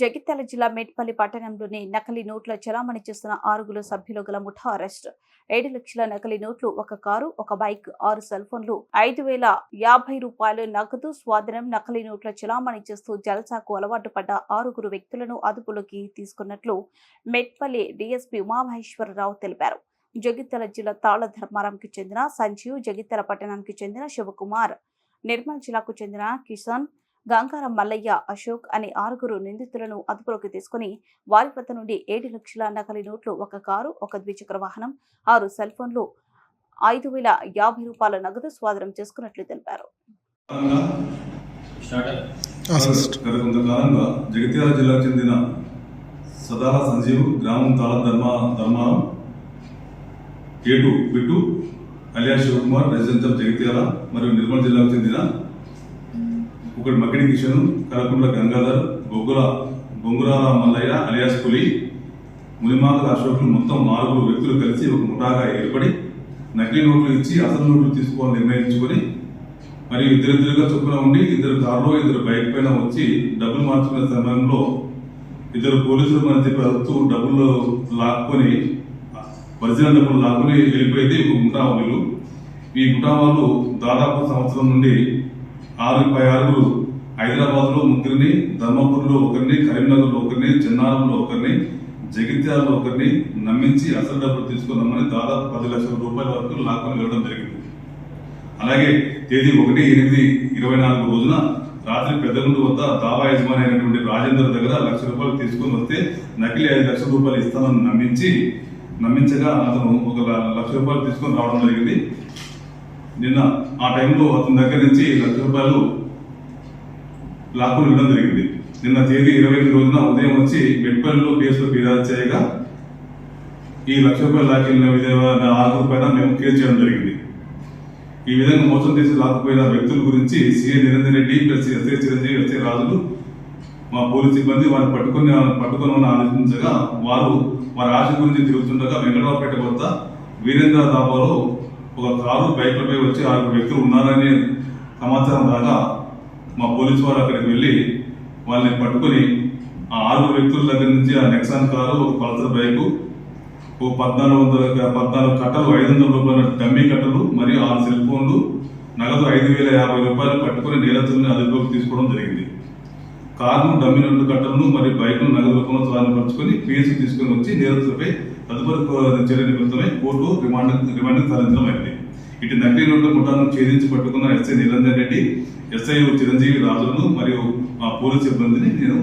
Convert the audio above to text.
జగిత్యాల జిల్లా మేట్పల్లి పట్టణంలోని నకిలీ నోట్ల చలామణి చేస్తున్న ఆరుగురు సభ్యులు గల ముఠా అరెస్ట్. ఏడు లక్షల నకిలీ నోట్లు ఒక కారు ఒక బైక్ ఆరు సెల్ ఫోన్లు ఐదు వేల యాభై రూపాయలు నగదు స్వాధీనం నకిలీ నోట్ల చలామణి చేస్తూ జలసాకు అలవాటు పడ్డ ఆరుగురు వ్యక్తులను అదుపులోకి తీసుకున్నట్లు మెట్పల్లి డీఎస్పీ ఉమామహేశ్వరరావు తెలిపారు. జగిత్యాల జిల్లా తాళధర్మారంకి చెందిన సంజీవ్ జగిత్యాల పట్టణానికి చెందిన శివకుమార్ నిర్మల్ జిల్లాకు చెందిన కిషన్ గంగారం మల్లయ్య అశోక్ అనే ఆరుగురు నిందితులను అదుపులోకి తీసుకుని వారి వద్ద నుండి ఏడు లక్షల నకలి నోట్లు ఒక కారు ఒక ద్విచక్ర వాహనం ఆరు సెల్ ఫోన్లు ఐదు వేల యాభై రూపాయల నగదు స్వాధీనం చేసుకున్నట్లు తెలిపారు. గత కొంతకాలంగా జగిత్యాల జిల్లాకు చెందిన సదాల సంజీవ్ గ్రామం తాళ ధర్మ Dharmaram కేటు Bittu alias Shivakumar residence of Jagtial మరియు నిర్మల్ జిల్లాకు చెందిన ఒకటి మకిడి కిషన్ కలకుంట్ల గంగాధర్ బొగ్గుల బొంగురాల మల్లయ్య అలియాస్ పులి మునిమాల అశోకులు మొత్తం నాలుగు వ్యక్తులు కలిసి ఒక ముఠాగా ఏర్పడి నకిలీ నోట్లు ఇచ్చి అసలు నోట్లు తీసుకోవాలని నిర్ణయించుకొని మరియు ఇద్దరిద్దరుగా చొప్పున ఉండి ఇద్దరు కారులో ఇద్దరు బైక్ పైన వచ్చి డబ్బులు మార్చుకునే సమయంలో ఇద్దరు పోలీసులు మన చెప్పి వస్తూ డబ్బులు లాక్కొని ఒరిజినల్ డబ్బులు లాక్కొని వెళ్ళిపోయేది ఒక ముఠా వాళ్ళు. ఈ ముఠా వాళ్ళు దాదాపు సంవత్సరం నుండి ఆరు పై ఆరుగురు హైదరాబాద్లో ముగ్గురిని ధర్మపూర్లో ఒకరిని కరీంనగర్లో ఒకరిని చిన్నారంలో ఒకరిని జగిత్యాలలో ఒకరిని నమ్మించి అసలు డబ్బులు తీసుకుందామని దాదాపు పది లక్షల రూపాయల వరకు లాక్కొని వెళ్ళడం జరిగింది. అలాగే తేదీ ఒకటి ఎనిమిది ఇరవై నాలుగు రోజున రాత్రి పెద్దగుండు వద్ద దావా యజమాని అయినటువంటి రాజేందర్ దగ్గర లక్ష రూపాయలు తీసుకొని వస్తే నకిలీ ఐదు లక్షల రూపాయలు ఇస్తానని నమ్మించి నమ్మించగా అతను ఒక లక్ష రూపాయలు తీసుకొని రావడం జరిగింది. నిన్న ఆ టైంలో అతని దగ్గర నుంచి లక్ష రూపాయలు లాక్కుని ఇవ్వడం జరిగింది. నిన్న తేదీ ఇరవై ఐదు రోజున ఉదయం వచ్చి మెట్పల్లిలో కేసులో ఫిర్యాదు చేయగా ఈ లక్ష రూపాయలు లాక్కెళ్ళిన విధంగా ఆరుగురు పైన మేము కేసు చేయడం జరిగింది. ఈ విధంగా మోసం చేసి లాక్కుపోయిన వ్యక్తుల గురించి CM Niranjan Reddy plus SA Chiranjeevi SA రాజులు మా పోలీస్ సిబ్బంది వారిని పట్టుకుని పట్టుకుని ఉన్న ఆలోచించగా వారు వారి ఆశ గురించి తిరుగుతుండగా వెంకటరావుపేట వద్ద వీరేంద్ర దాబాలో ఒక కారు బైక్లపై వచ్చి ఆరుగురు వ్యక్తులు ఉన్నారని సమాచారం రాగా మా పోలీసు వారు అక్కడికి వెళ్ళి వాళ్ళని పట్టుకొని ఆ ఆరుగురు వ్యక్తుల దగ్గర నుంచి ఆ నెక్సాన్ కారు ఒక పల్సర్ బైకు ఓ పద్నాలుగు వందల పద్నాలుగు కట్టలు ఐదు వందల రూపాయల డమ్మీ కట్టలు మరియు ఆరు సెల్ ఫోన్లు నగదు ఐదు వేల యాభై రూపాయలు పట్టుకుని నేరతుల్ని అదుపులోకి తీసుకోవడం జరిగింది. కారును డమ్మి రెండు కట్టలను మరియు బైక్ను నగదు రూపంలో స్వాధీనపరుచుకొని పిఎస్సి తీసుకుని వచ్చి నేరస్తులపై తదుపరి చర్య నిమిత్తమై కోర్టు రిమాండ్ రిమాండ్ తరలించడం ఇటు నకిలీ నోట్ల ముఠాను ఛేదించి పట్టుకున్న ఎస్ఐ నిరంజన్ రెడ్డి ఎస్ఐ చిరంజీవి రాజులను మరియు మా పోలీస్ సిబ్బందిని నేను